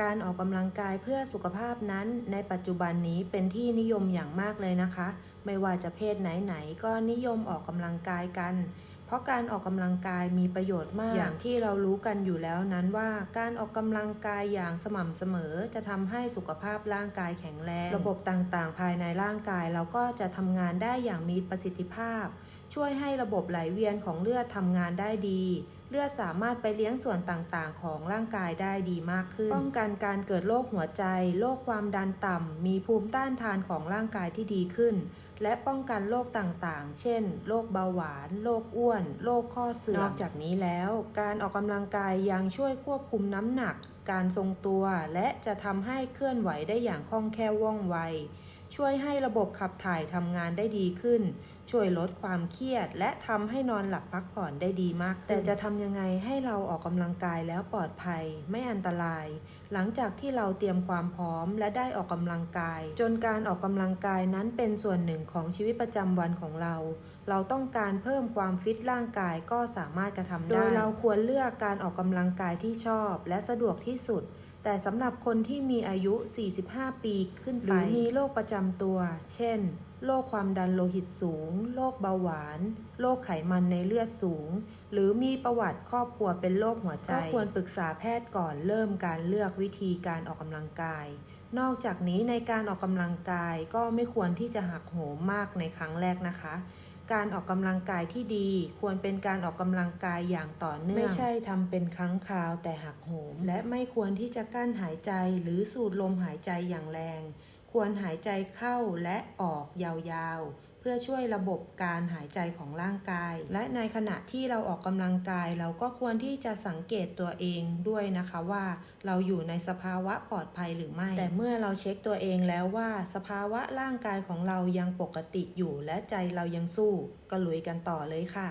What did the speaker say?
การออกกำลังกายเพื่อสุขภาพนั้น ในปัจจุบันนี้เป็นที่นิยมอย่างมากเลยนะคะ ไม่ว่าจะเพศไหนๆก็นิยมออกกำลังกายกัน เพราะการออกกำลังกายมีประโยชน์มาก อย่างที่เรารู้กันอยู่แล้วนั้นว่า การออกกำลังกายอย่างสม่ำเสมอ จะทำให้สุขภาพร่างกายแข็งแรง ระบบต่างๆ ภายในร่างกายเราก็จะทำงานได้อย่างมีประสิทธิภาพ ช่วยให้ระบบไหลเวียนของเลือดทำงานได้ดี เลือดสามารถไปเลี้ยงส่วนต่างๆ ของร่างกายได้ดีมากขึ้น ป้องกันการเกิดโรคหัวใจ โรคความดันต่ำ มีภูมิต้านทานของร่างกายที่ดีขึ้น และป้องกันโรคต่างๆ เช่น โรคเบาหวาน โรคอ้วน โรคข้อเสื่อม นอกจากนี้แล้ว การออกกำลังกายยังช่วยควบคุมน้ำหนัก การทรงตัว และจะทำให้เคลื่อนไหวได้อย่างคล่องแคล่วว่องไว ช่วยให้ระบบขับถ่ายทำงานได้ดีขึ้น ช่วยลดความเครียด และทำให้นอนหลับพักผ่อนได้ดีมากแต่จะทำยังไงให้เราออกกำลังกายแล้วปลอดภัย ไม่อันตราย หลังจากที่เราเตรียมความพร้อมและได้ออกกำลังกาย จนการออกกำลังกายนั้นเป็นส่วนหนึ่งของชีวิตประจำวันของเรา เราต้องการเพิ่มความฟิตร่างกายก็สามารถกระทำได้โดยเราควรเลือกการออกกำลังกายที่ชอบ และสะดวกที่สุด แต่สำหรับคนที่มีอายุ 45 ปีขึ้นไป หรือมีโรคประจำตัว เช่น โรคความดันโลหิตสูง โรคเบาหวาน โรคไขมันในเลือดสูง หรือมีประวัติครอบครัวเป็นโรคหัวใจ ก็ควรปรึกษาแพทย์ก่อนเริ่มการเลือกวิธีการออกกำลังกาย นอกจากนี้ในการออกกำลังกายก็ไม่ควรที่จะหักโหมมากในครั้งแรกนะคะ การออกกำลังกายที่ดี ควรเป็นการออกกำลังกายอย่างต่อเนื่อง ไม่ใช่ทำเป็นครั้งคราวแต่หักโหม และไม่ควรที่จะกั้นหายใจหรือสูดลมหายใจอย่างแรง ควรหายใจเข้าและออกยาวๆ เพื่อช่วยระบบการหายใจของร่างกาย และในขณะที่เราออกกำลังกาย เราก็ควรที่จะสังเกตตัวเองด้วยนะคะว่า เราอยู่ในสภาวะปลอดภัยหรือไม่ แต่เมื่อเราเช็คตัวเองแล้วว่า สภาวะร่างกายของเรายังปกติอยู่ และใจเรายังสู้ก็ลุยกันต่อเลยค่ะ